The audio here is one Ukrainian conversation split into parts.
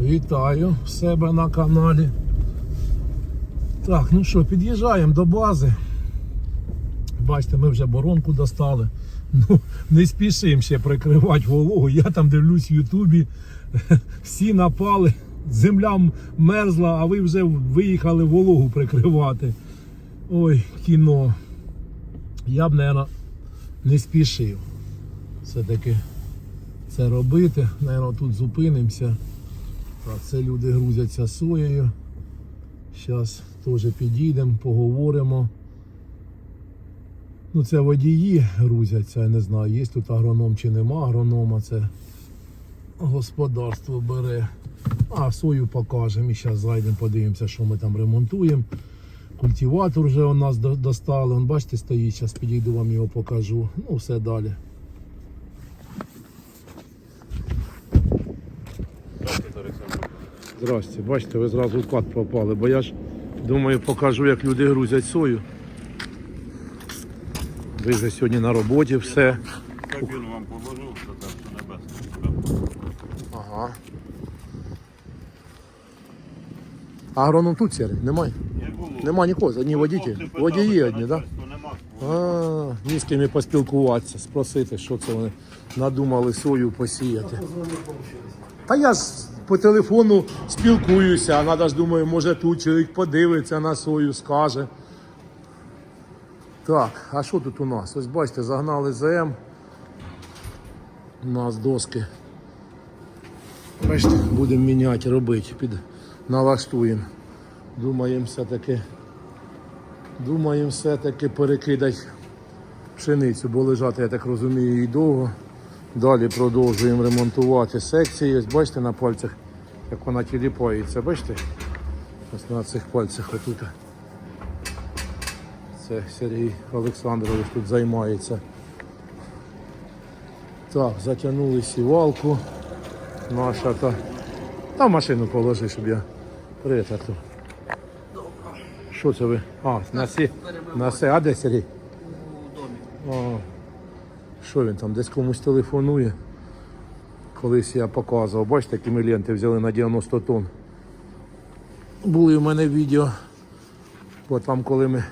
Вітаю себе на каналі. Так, ну що, під'їжджаємо до бази. Бачите, ми вже боронку достали. Ну, не спішимо ще прикривати вологу. Я там дивлюсь в Ютубі. Всі напали, земля мерзла, а ви вже виїхали вологу прикривати. Ой, кіно. Я б, мабуть, не спішив. Все-таки це робити. Наверно, тут зупинимося. Так, це люди грузяться соєю. Зараз теж підійдемо, поговоримо. Ну, це водії грузяться, я не знаю, є тут агроном чи нема агронома, це господарство бере. А, сою покажемо і зараз зайдемо, подивимося, що ми там ремонтуємо. Культиватор вже у нас достали. Он, бачите, стоїть, зараз підійду вам його покажу. Ну, все далі. Здрасте, бачите, ви зразу в кат попали, бо я ж думаю, покажу, як люди грузять сою. Ви вже сьогодні на роботі все. Кабіну вам положу, що там що небесне. Ага. Агроном тут сірий? Немає? Нема нікого, одні водії. Водії одні, так? А, ні з ким і поспілкуватися, спросити, що це вони надумали сою посіяти. Та я ж по телефону спілкуюся, а треба ж думаю, може тут чоловік подивиться на сою, скаже. Так, а що тут у нас? Ось бачите, загнали ЗМ. У нас доски. Бачите, будемо міняти, робити, під налаштуємо. Думаємо все-таки. Думаємо все-таки перекидати пшеницю, бо лежати, я так розумію, її довго. Далі продовжуємо ремонтувати секції. Ось бачите на пальцях, як вона тіліпається. Бачите? Ось на цих пальцях отут. Це Сергій Олександрович тут займається. Так, затягнули сівалку. Наша та. Та машину положи, щоб я притату. Що це ви? А, на сі. На сі. А де Сергій? У домі. Що він там? Десь комусь телефонує. Колись я показував. Бачите, які ми ленти взяли на 90 тонн. Були в мене відео. Бо там, коли ми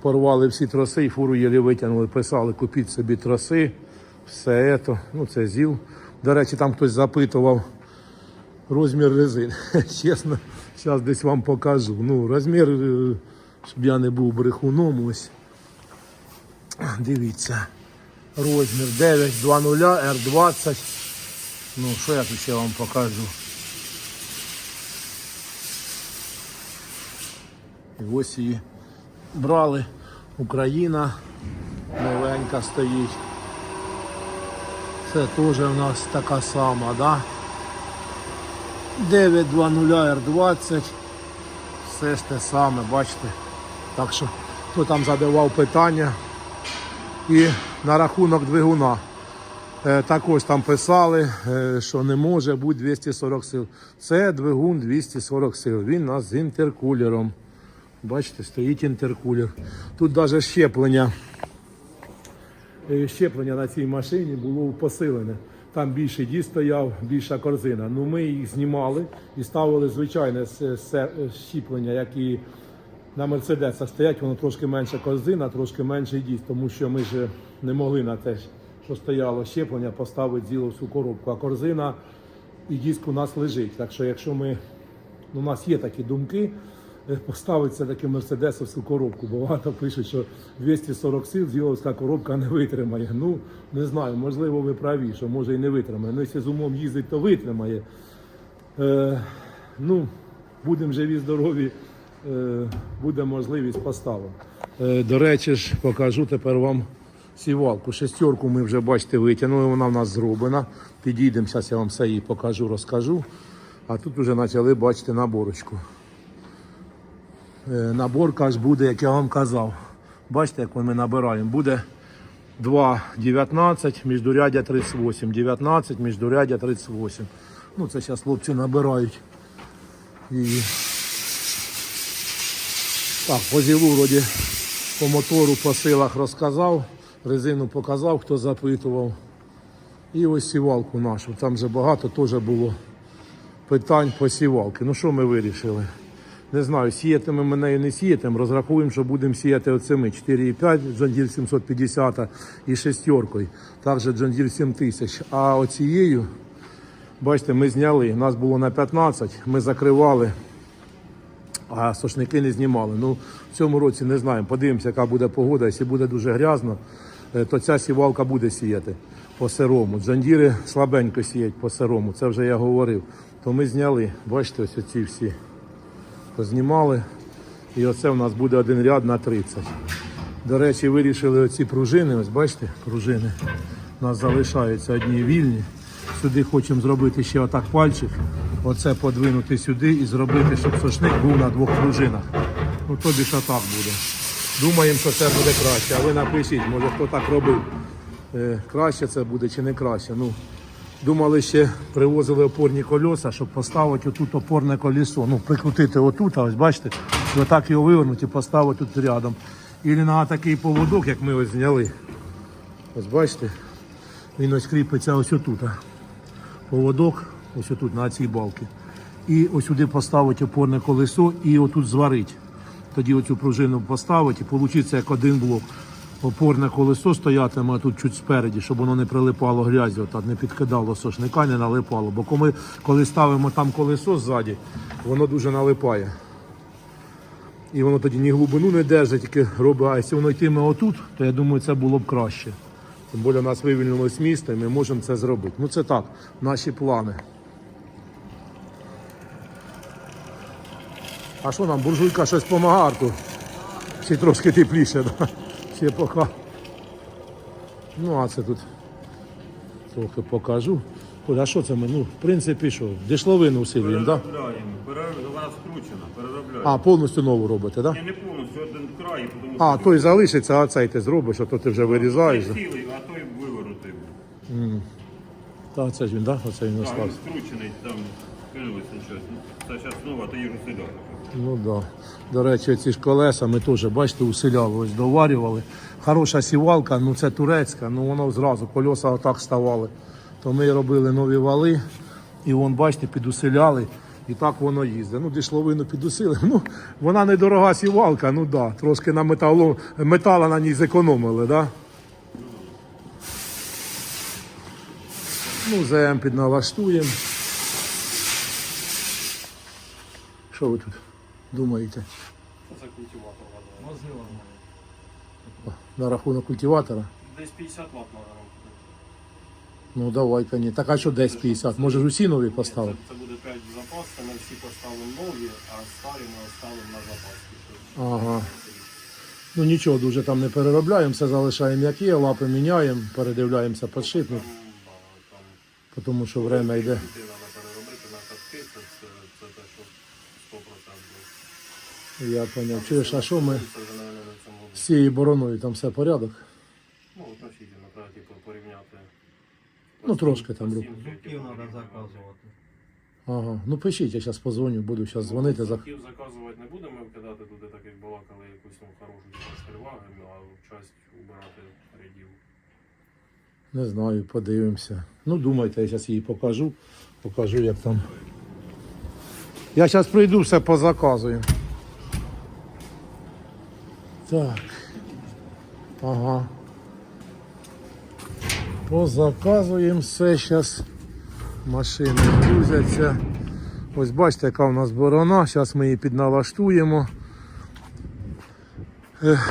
порвали всі троси і фуру єлі витягнули, писали, купіть собі троси, все це. Ну, це ЗІЛ. До речі, там хтось запитував розмір резин. Чесно, зараз десь вам покажу. Ну, розмір, е, щоб я не був брехуном, ось. Дивіться. Розмір 920 R20. Ну, що я тут ще вам покажу? І ось її брали. Україна новенька стоїть. Це теж у нас така сама, да? 920 R20. Все ж те саме, бачите. Так що, хто там задавав питання. І на рахунок двигуна. Е, Також там писали, е, що не може бути 240 сил. Це двигун 240 сил. Він у нас з інтеркулером. Бачите, стоїть інтеркулер. Тут навіть щеплення. е, Щеплення на цій машині було посилене. Там більший дій стояв, більша корзина. Ну ми їх знімали і ставили звичайне щеплення, як і на мерседесах стоять, воно трошки менша корзина, трошки менший дійс, тому що ми ж не могли на те, що стояло щеплення, поставити зіловську коробку. А корзина і диск у нас лежить. Так що, якщо ми ну, у нас є такі думки, е, поставити все-таки мерседесовську коробку. бо Багато пишуть, що 240 сил зіловська коробка не витримає. Ну не знаю, можливо, ви праві, що може і не витримає. Ну, якщо з умом їздить, то витримає. Е, ну, будемо живі, здорові, буде можливість поставимо. Е, до речі ж, покажу тепер вам сівалку. Шестерку ми вже, бачите, витягнули, вона в нас зроблена. Підійдемо, зараз я вам все її покажу, розкажу. А тут вже почали бачити наборочку. Е, наборка ж буде, як я вам казав. Бачите, як ми набираємо. Буде 2,19, міждурядя 38, 19, міждурядя 38. Ну, це зараз хлопці набирають. І... Так, по зілу вроді по мотору, по силах розказав, резину показав, хто запитував. І ось сівалку нашу. Там вже багато теж було питань посівалки. Ну що ми вирішили? Не знаю, сіятиме ми нею не сіятимемо. Розрахуємо, що будемо сіяти оцими 4,5 Джондір 750 і шестеркою. Також Джондір 7000. А оцією, бачите, ми зняли. Нас було на 15, ми закривали, а сошники не знімали. Ну, в цьому році не знаємо. Подивимося, яка буде погода. Якщо буде дуже грязно, е, то ця сівалка буде сіяти по сирому. Джондіри слабенько сіять по сирому, це вже я говорив. То ми зняли, бачите, ось оці всі познімали. І оце в нас буде один ряд на 30. До речі, вирішили оці пружини, ось бачите, пружини. У нас залишаються одні вільні. Сюди хочемо зробити ще отак пальчик. Оце подвинути сюди і зробити, щоб сошник був на двох пружинах. Ну тобі ж отак буде. Думаємо, що це буде краще. А ви напишіть, може хто так робив. Е, краще це буде чи не краще. Ну, Думали ще привозили опорні колеса, щоб поставити отут опорне колесо. Ну, прикрутити отут, а ось бачите, отак його вивернути і поставити тут рядом. І на такий поводок, як ми ось зняли. Ось бачите, він ось кріпиться ось отут. Поводок, ось отут на цій балці. І ось сюди поставити опорне колесо і отут зварити. Тоді оцю пружину поставити і вийде як один блок. Опорне колесо стоятиме тут чуть спереді, щоб воно не прилипало грязю, так не підкидало сошника, не налипало. Бо коли, коли ставимо там колесо ззаді, воно дуже налипає. І воно тоді ні глибину не держить, тільки робить, а якщо воно йтиме отут, то я думаю, це було б краще. Тим більше у нас вивільнилось місто і ми можемо це зробити. Ну це так, наші плани. А що нам, буржуйка щось помагає тут? Чи трошки тепліше, да? ще поки. Ну, а це тут трохи покажу. А що це ми? Ну, в принципі, що, дишловину усилюємо, так? Да? Переробляємо. Пере- Вона скручена, переробляємо. А, повністю нову робите, так? Да? Ні, не повністю, один край, тому А, той залишиться, а цей ти зробиш, а то ти вже вирізаєш. цей цілий, а той виворотив. Та це ж він, так? Да? Оце він А, він остався. скручений, там Це зараз знову, їх сюди. Ну да. До речі, ці ж колеса ми теж, бачите, усиляли, ось доварювали. Хороша сівалка, ну це турецька, ну воно зразу, колеса отак ставали. То ми робили нові вали, і вон, бачите, підусиляли, і так воно їздить. Ну, дишловину підусили. Ну, вона недорога сівалка, ну да, трошки на металу, метала на ній зекономили, да? Ну, ЗМ підналаштуємо. Що ви тут думаєте? Це культиватор надо. Возила На рахунок культиватора? Десь 50 Вт надо нам купити. Ну давай, коні. Так а що десь 50? Може ж усі нові поставити? Це, це буде 5 в запас, це ми всі поставимо нові, а старі ми оставимо на запас. Ага. Ну нічого дуже там не переробляємо, все залишаємо як є, лапи міняємо, передивляємося там тому що время йде. йти треба переробити на катки, це, це, це те, що 100%. Я поняв. Чуєш, а що ми з цією бороною там все порядок? Ну, относительно, треба типу, порівняти. Ну трошки там рух. Зубків треба заказувати. Ага. Ну пишіть, я зараз позвоню, буду зараз дзвонити. За... Зубків заказувати не будемо кидати туди, так як балакали якусь там хорошу штервагу, а часть убирати рядів. Не знаю, подивимося. Ну думайте, я зараз її покажу. Покажу, як там. Я зараз прийду, все позаказую. Так. Ага. Позаказуємо все зараз. Машини грузяться. Ось бачите, яка у нас борона. Зараз ми її підналаштуємо.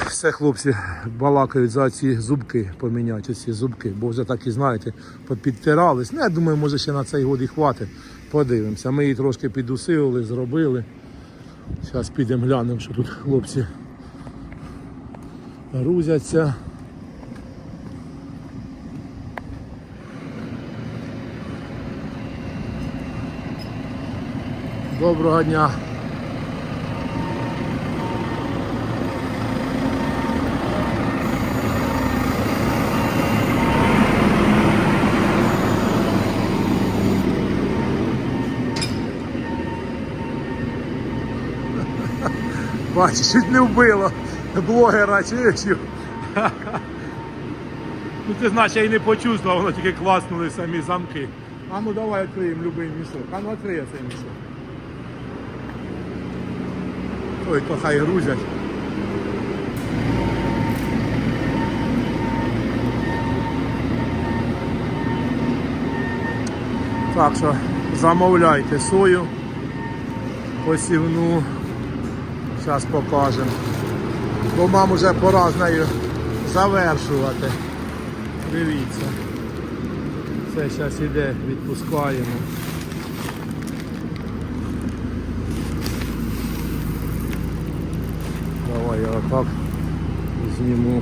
Все хлопці балакають за ці зубки, поміняти ці зубки, бо вже так і знаєте, підтирались. Ну, я думаю, може ще на цей год і хватить. Подивимося. Ми її трошки підусилили, зробили. Зараз підемо глянемо, що тут хлопці грузяться. Доброго дня. Бачиш, чуть не вбило блогера чечів. Ну ти знаєш, я й не почувствував, воно тільки класнули самі замки. А ну давай відкриємо любий мішок. А ну відкрий цей мішок. Ой, то хай грузять. Так що замовляйте сою посівну. Зараз покажемо. Бо мам уже пора з нею завершувати. Дивіться. Це зараз іде, відпускаємо. Давай я отак зніму.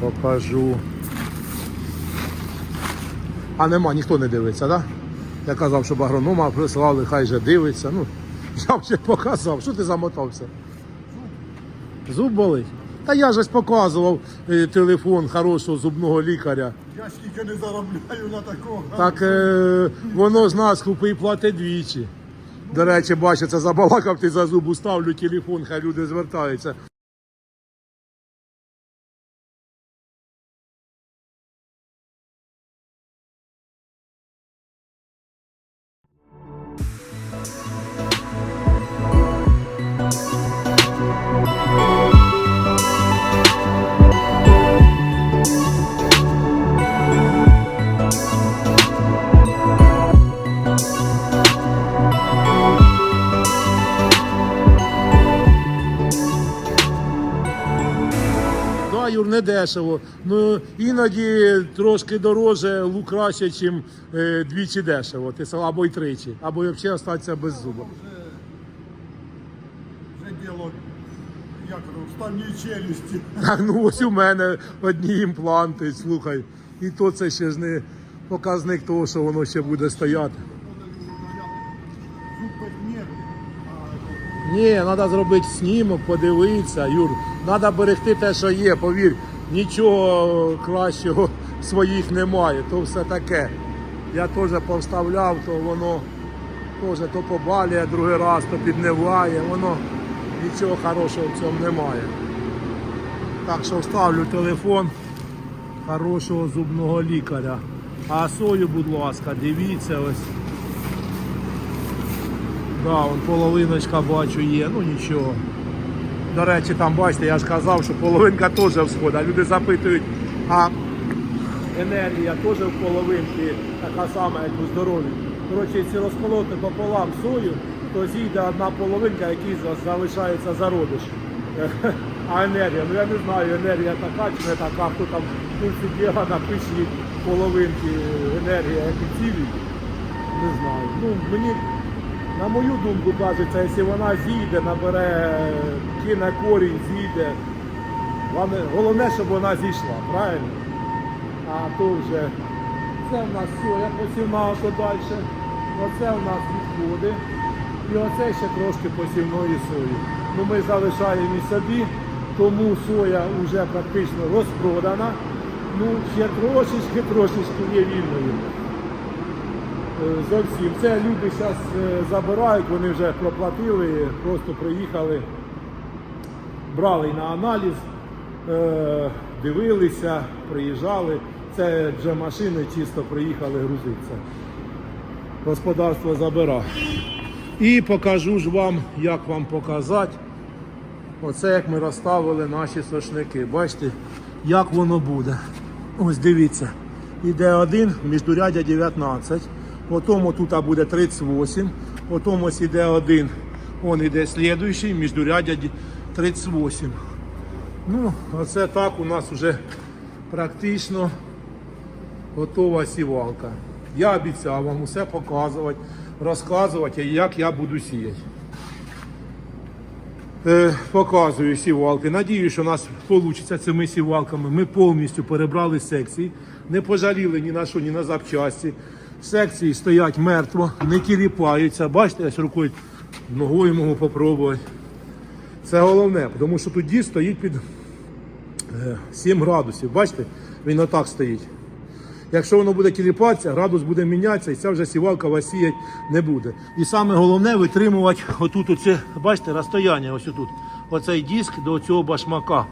Покажу. А нема, ніхто не дивиться, так? Да? Я казав, щоб агронома прислали, хай же дивиться. Ну, я вже показав. Що ти замотався? Зуб болить? Та я ж показував е, телефон хорошого зубного лікаря. Я скільки не заробляю на такого. Так е, воно з нас купи і платить двічі. До речі, бачиться, забалакав ти за зубу, ставлю телефон, хай люди звертаються. Дешево. Ну іноді трошки дороже, лук краще, ніж е, двічі дешево. Ти або й тричі, або й взагалі остатися без зуба. Вже діло, як вставні челюсті. Так, ну ось у мене одні імпланти, слухай. І то це ще ж не показник того, що воно ще буде стояти. Ні, треба зробити снімок, подивитися, Юр. Треба берегти те, що є, повір, нічого кращого своїх немає. То все таке. Я теж повставляв, то воно теж то побалює другий раз, то підниває, воно нічого хорошого в цьому немає. Так що вставлю телефон хорошого зубного лікаря. А сою, будь ласка, дивіться ось. Да, половиночка бачу є, ну нічого. До речі, там бачите, я ж казав, що половинка теж всходить. А люди запитують, а енергія теж в половинці така сама, як у здоров'ї. Коротше, якщо розколоти пополам сою, то зійде одна половинка, якій за- залишається зародиш. А енергія, ну я не знаю, енергія така чи не така, хто там в курсі діла напишіть половинки енергія, як і цілі. Не знаю. Ну, мені, на мою думку, кажеться, якщо вона зійде, набере, кине корінь, зійде. Головне, щоб вона зійшла, правильно? А то вже це в нас соя посівна, далі. Оце в нас відходи. І оце ще трошки посівної сої. Ну ми залишаємо і собі, тому соя вже практично розпродана. Ну, ще трошечки, трошечки є вільною. Е, Зовсім. Це люди зараз забирають, вони вже проплатили, просто приїхали, брали на аналіз, е, дивилися, приїжджали. Це вже машини чисто приїхали грузитися. Господарство забирає. І покажу ж вам, як вам показати. Оце як ми розставили наші сошники. Бачите, як воно буде. Ось дивіться. Іде один, міждурядя 19. Потім тут буде 38. Потім ось іде один. Он іде слідуючий, міждурядя ді- 38. Ну, оце так у нас вже практично готова сівалка. Я обіцяв вам усе показувати, розказувати, як я буду сіяти. Е, показую сівалки. Надію, що у нас вийде цими сівалками. Ми повністю перебрали секції, не пожаліли ні на що, ні на запчасті. Секції стоять мертво, не тіліпаються. Бачите, я ж рукою ногою можу попробувати. Це головне, тому що тут дід стоїть під е, 7 градусів. Бачите, він отак стоїть. Якщо воно буде тіліпатися, градус буде мінятися, і ця вже сівалка вас сіять не буде. І саме головне витримувати отут, оце, бачите, розстояння ось отут. Оцей диск до цього башмака.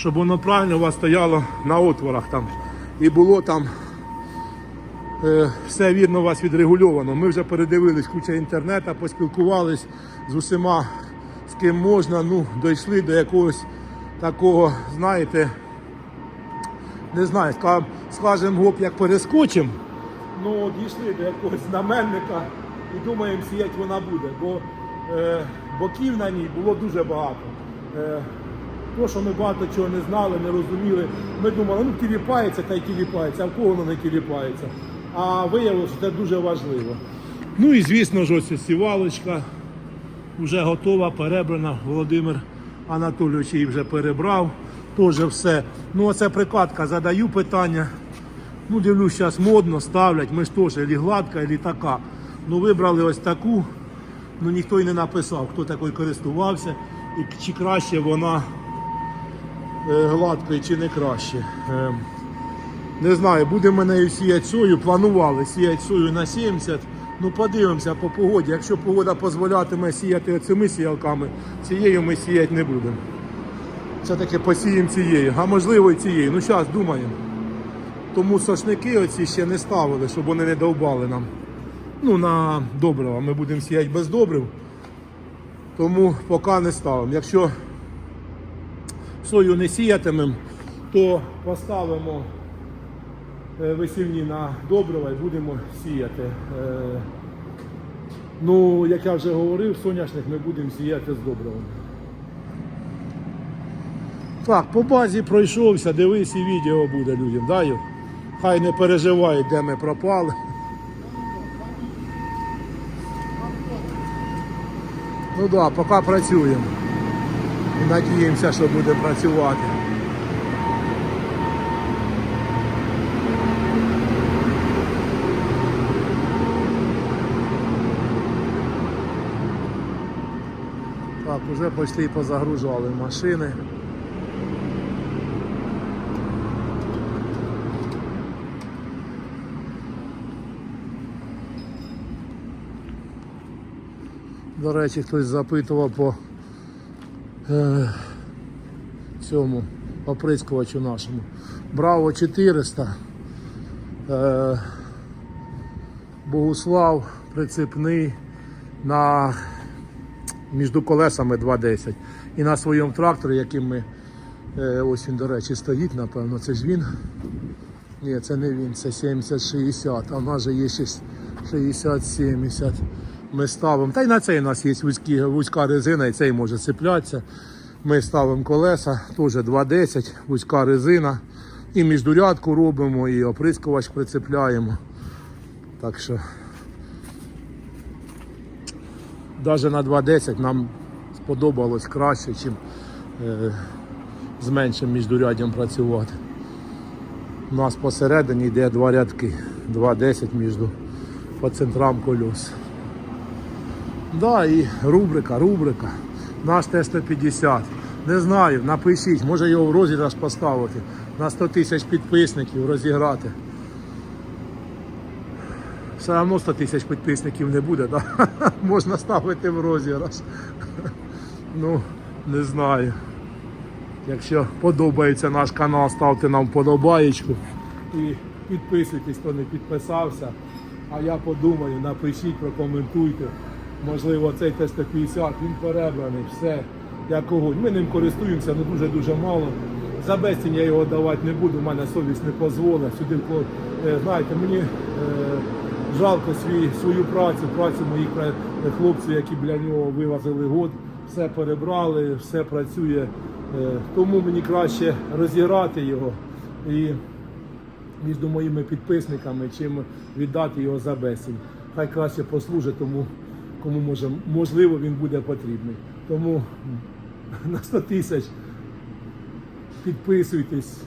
щоб воно правильно у вас стояло на отворах там. І було там е, все вірно у вас відрегульовано. Ми вже передивились куча інтернету, поспілкувались з усіма, з ким можна. Ну, дійшли до якогось такого, знаєте, не знаю, скажемо, гоп, як перескочимо. Ну, дійшли до якогось знаменника і думаємо, сіять вона буде. Бо е, боків на ній було дуже багато. Е, то, що ми багато чого не знали, не розуміли. Ми думали, ну тіліпається та й тіліпається, а в кого воно не тіліпається. А виявилося, що це дуже важливо. Ну і звісно ж, ось сівалочка вже готова, перебрана. Володимир Анатолійович її вже перебрав. Теж все. Ну, оце прикладка, задаю питання. Ну, дивлюсь, зараз модно ставлять. Ми ж теж і гладка, і така. Ну, вибрали ось таку. Ну ніхто й не написав, хто такою користувався, і чи краще вона е, гладкою, чи не краще. Е, не знаю, будемо нею сіяти сою. Планували сіяти сою на 70. Ну подивимося по погоді. Якщо погода дозволятиме сіяти цими сіялками, цією ми сіяти не будемо. Все-таки посіємо цією, а можливо і цією. Ну зараз думаємо. Тому сошники оці ще не ставили, щоб вони не довбали нам. Ну, на добрива. Ми будемо сіяти без добрив. Тому поки не ставимо. Якщо сою не сіятимемо, то поставимо е, висівні на добрива і будемо сіяти. Е, Ну, як я вже говорив, соняшник ми будемо сіяти з добривом. Так, по базі пройшовся, дивись і відео буде людям. Да, Юр? Хай не переживають, де ми пропали. Ну так, да, поки працюємо. Надіємося, що буде працювати. Так, уже почти позагружали машини. До речі, хтось запитував по е, цьому оприскувачу нашому. Браво 400. Е, Богуслав прицепний на між колесами 2.10. І на своєму тракторі, яким ми е, ось він, до речі, стоїть, напевно, це ж він. Ні, це не він, це 70-60, а в нас же є ще 60-70. Ми ставимо. Та й на цей у нас є вузькі, вузька резина, і цей може цеплятися. Ми ставимо колеса, теж 2,10, вузька резина. І міждурядку робимо, і оприскувач прицепляємо. Так що навіть на 2,10 нам сподобалось краще, ніж е, з меншим міждуряддям працювати. У нас посередині йде два рядки, 2,10 між по центрам колес. Да, і рубрика, рубрика. Наш Т-150. Не знаю, напишіть, може його в розіграш поставити. На 100 тисяч підписників розіграти. Все одно 100 тисяч підписників не буде, да? можна ставити в розіграш. Ну, не знаю. Якщо подобається наш канал, ставте нам вподобаєчку і підписуйтесь, хто не підписався. А я подумаю, напишіть, прокоментуйте. Можливо, цей Т-150, він перебраний, все, як огонь. Ми ним користуємося, але дуже-дуже мало. За безцінь я його давати не буду, в мене совість не дозволить. Сюди, е, знаєте, мені е, жалко свій, свою працю, працю моїх хлопців, які біля нього вивозили год, все перебрали, все працює. Е, Тому мені краще розіграти його і між моїми підписниками, чим віддати його за безцінь. Хай краще послужить тому, кому може, можливо він буде потрібний. Тому на 100 тисяч підписуйтесь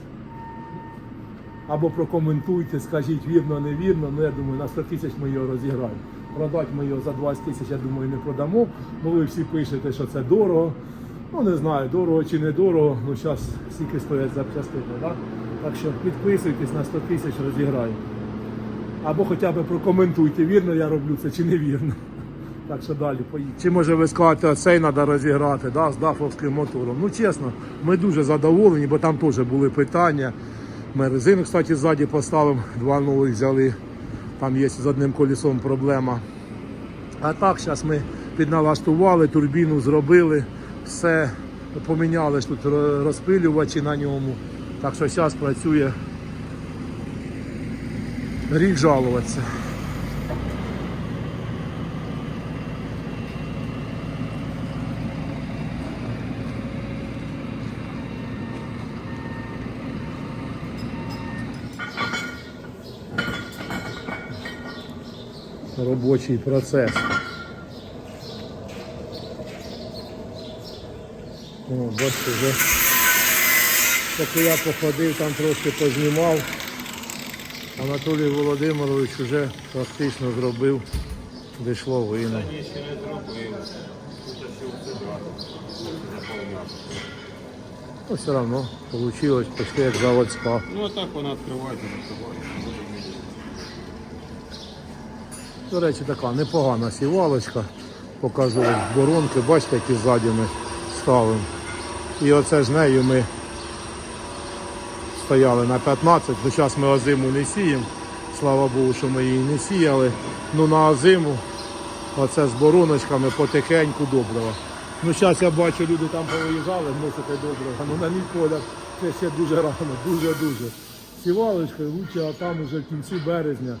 або прокоментуйте, скажіть вірно, невірно. Ну я думаю, на 100 тисяч ми його розіграємо. Продати ми його за 20 тисяч, я думаю, не продамо, бо ви всі пишете, що це дорого. Ну не знаю, дорого чи не дорого, ну зараз скільки стоять запчастини, да? так що підписуйтесь на 100 тисяч, розіграємо. Або хоча б прокоментуйте, вірно я роблю це чи невірно. Так що далі поїдемо. Чи може ви скажете, цей треба розіграти да, з дафовським мотором? Ну чесно, ми дуже задоволені, бо там теж були питання. Ми резину, кстати, ззаді поставимо, два нових взяли. Там є з одним колесом проблема. А так, зараз ми підналаштували, турбіну зробили, все поміняли тут розпилювачі на ньому. Так що зараз працює рік жалуватися. Робочий процес. О, бачите, вже поки я походив, там трошки познімав. Анатолій Володимирович вже практично зробив, дійшло все Ну, все одно вийшло почти як заводська. Ну а так вона відкривається, закривається. До речі, така непогана сівалочка. Показую боронки, бачите, які ззаді ми ставимо. І оце ж нею ми стояли на 15, ну зараз ми озиму не сіємо. Слава Богу, що ми її не сіяли. Ну на озиму оце з бороночками потихеньку доброго. Ну зараз я бачу, люди там повиїжджали, вносити доброго. Ну на мій погляд це ще дуже рано, дуже-дуже. Сівалочкою лучше, а там уже в кінці березня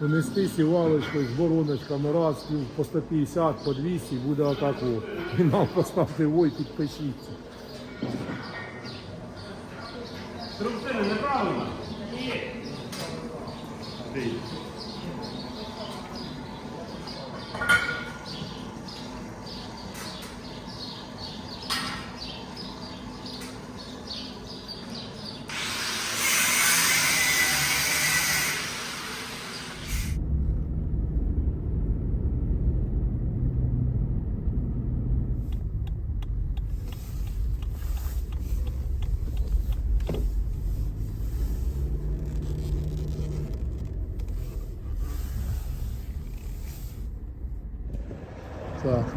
унести сівалочкою з бороночками раз ну, по 150, по 200 буде отако. І нам поставте ой, підпишіться. Так,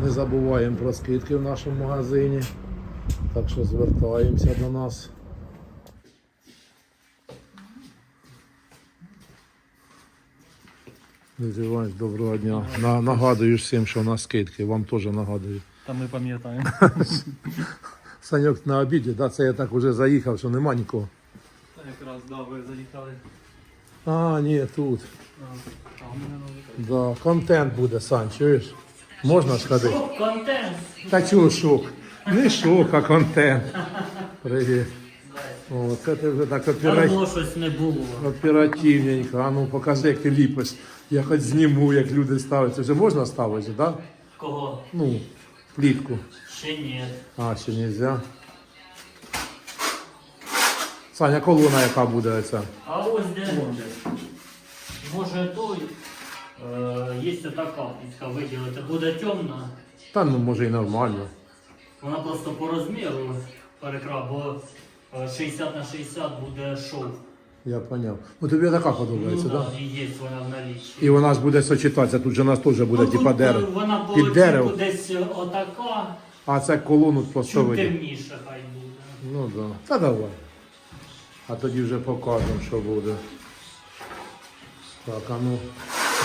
не забуваємо про скидки в нашому магазині. Так що звертаємося до нас. Іванович, доброго дня. На, нагадую всім, що у нас скидки, вам теж нагадую. Та ми пам'ятаємо. Саньок на обіді, да, це я так уже заїхав, що нема нікого. Та якраз да, ви заїхали. А, ні, тут. А, а у мене новий. Да, контент буде, Сань, чуєш? Можна сходити? Контент! Та чого шок? Не шок, а контент. Привіт. О, це ти вже так. Давно щось не було. Оперативненько. А ну покажи, як ти ліпиш. Я хоч зніму, як люди ставлять. Це вже можна ставити, так? Да? Кого? Ну, плітку. Ще ні. А, ще не можна. Саня, колона яка буде ця? А ось де. Може той. Е, є така плітка виділити. Буде темна. Та ну може і нормально. Вона просто по розміру перекра, бо е, 60 на 60 буде шов. Я поняв. Ну тобі така подобається, ну, так? да, і є вона в наліччі. І вона ж буде сочетатися, тут же у нас теж буде Ну, типа дерево. е, Вона по Під дерево. десь е, отака, А це колону чуть поставити. темніше хай буде. Ну так. Да. Та давай. А тоді вже покажемо, що буде. Так, а ну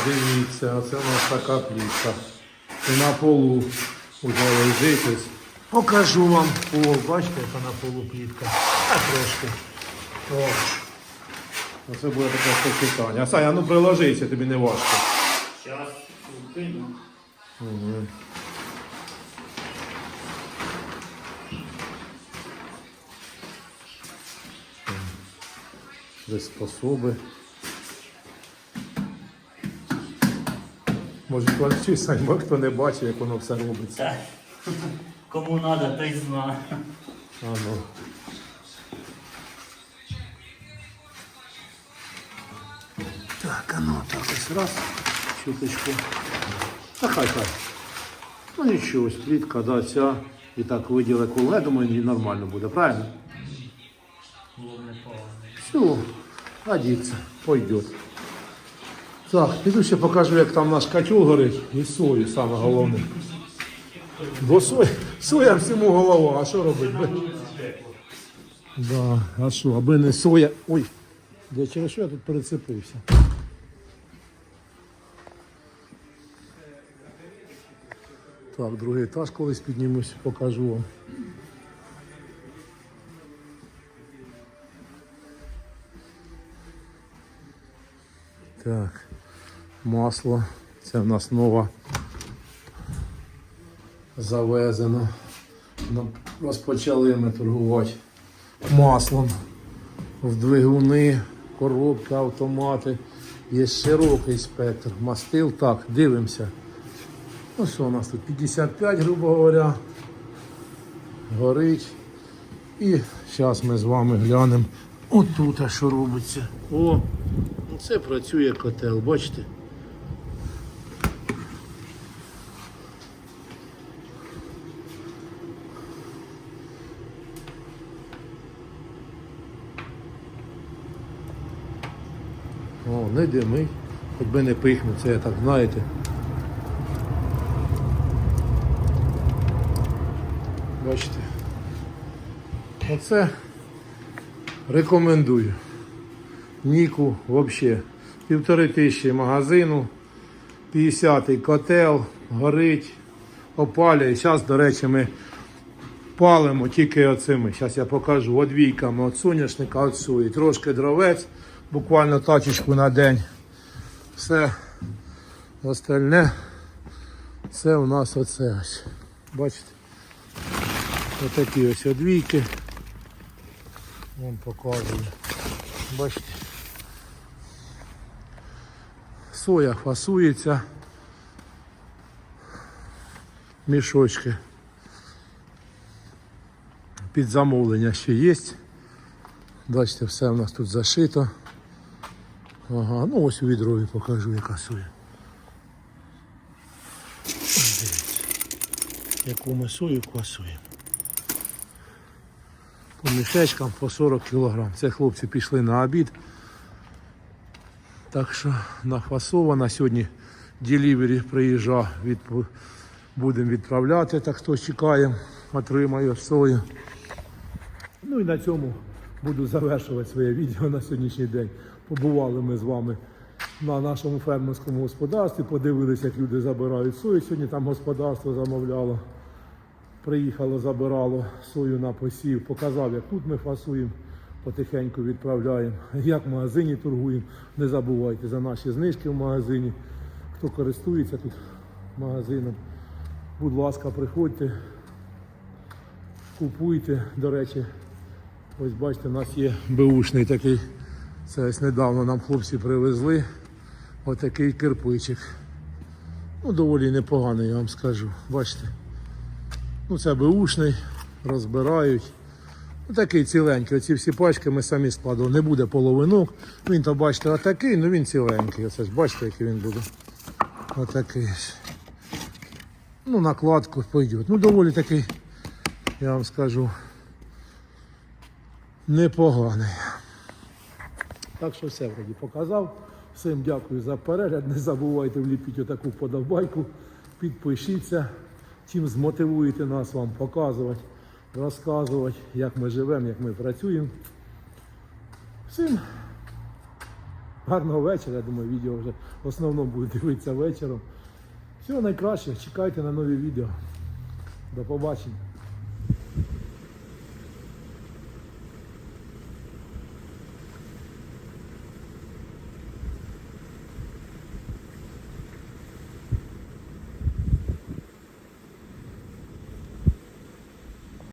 дивіться, оце у нас така плітка. І на полу вже лежить. Покажу вам. О, бачите, яка на полу плітка. А трошки. О. Оце буде таке сочетання. А Саня, ну приложися, тобі не важко. Зараз кину. приспособи. Може, плачі Саньма, хто не бачить, як воно все робиться. Так. Кому надо, той зна. А ну. Так, а ну так ось раз. Чуточку. Та хай хай. Ну нічого, ось плітка, да, ця. І так виділи коло. Я думаю, і нормально буде, правильно? Все, годится, пойдет. Так, піду ще покажу, як там наш котел горить і сою саме головне. Бо соя, соя всьому голова, а що робити? Би- Да, а що, аби не соя. Ой, де через що я тут перецепився? Так, другий етаж колись піднімусь, покажу вам. Так, масло. Це в нас нова завезено. Ну, Розпочали ми торгувати маслом в двигуни, коробки, автомати. Є широкий спектр. Мастил. Так, дивимося. Ну що у нас тут? 55, грубо говоря. Горить. І зараз ми з вами глянемо отут, а що робиться. О, це працює котел, бачите? О, не димить, хоч би не пихне, це я так знаєте. Бачите. Оце рекомендую. Ніку взагалі. Півтори тисячі магазину, 50-й котел, горить, опалює. Зараз, до речі, ми палимо тільки оцими. Зараз я покажу одвійками от соняшника, от сої. Трошки дровець, буквально тачечку на день. Все остальне це у нас оце ось. Бачите? Отакі ось одвійки. Вам показую. Бачите. Соя фасується. Мішочки. Під замовлення ще є. Бачите, все у нас тут зашито. Ага, ну ось у відрові покажу, яка соя. Дивіться, яку ми сою квасуємо. По мішечкам по 40 кг. Це хлопці пішли на обід. Так що нафасована. Сьогодні делівері приїжджав, від... будемо відправляти, так хто чекає, отримає сою. Ну і на цьому буду завершувати своє відео на сьогоднішній день. Побували ми з вами на нашому фермерському господарстві, подивилися, як люди забирають сою. Сьогодні там господарство замовляло. Приїхало, забирало сою на посів, показав, як тут ми фасуємо, потихеньку відправляємо, як в магазині торгуємо. Не забувайте за наші знижки в магазині. Хто користується тут магазином, будь ласка, приходьте, купуйте. До речі, ось бачите, у нас є беушний такий. Це ось недавно нам хлопці привезли. Отакий кирпичик. Ну, доволі непоганий, я вам скажу. Бачите? Ну, це беушний, розбирають. Ну, такий ціленький. Оці всі пачки ми самі складали. Не буде половинок. Він то бачите, отакий, ну він ціленький. Оце ж бачите, який він буде. Отакий. Ну, накладку пойде. Ну, доволі такий, я вам скажу, непоганий. Так що все вроді показав. Всім дякую за перегляд. Не забувайте вліпити отаку подобайку. Підпишіться. Чим змотивуєте нас вам показувати, розказувати, як ми живемо, як ми працюємо. Всім гарного вечора. Я думаю, відео вже в основному буде дивитися вечором. Всього найкраще. Чекайте на нові відео. До побачення.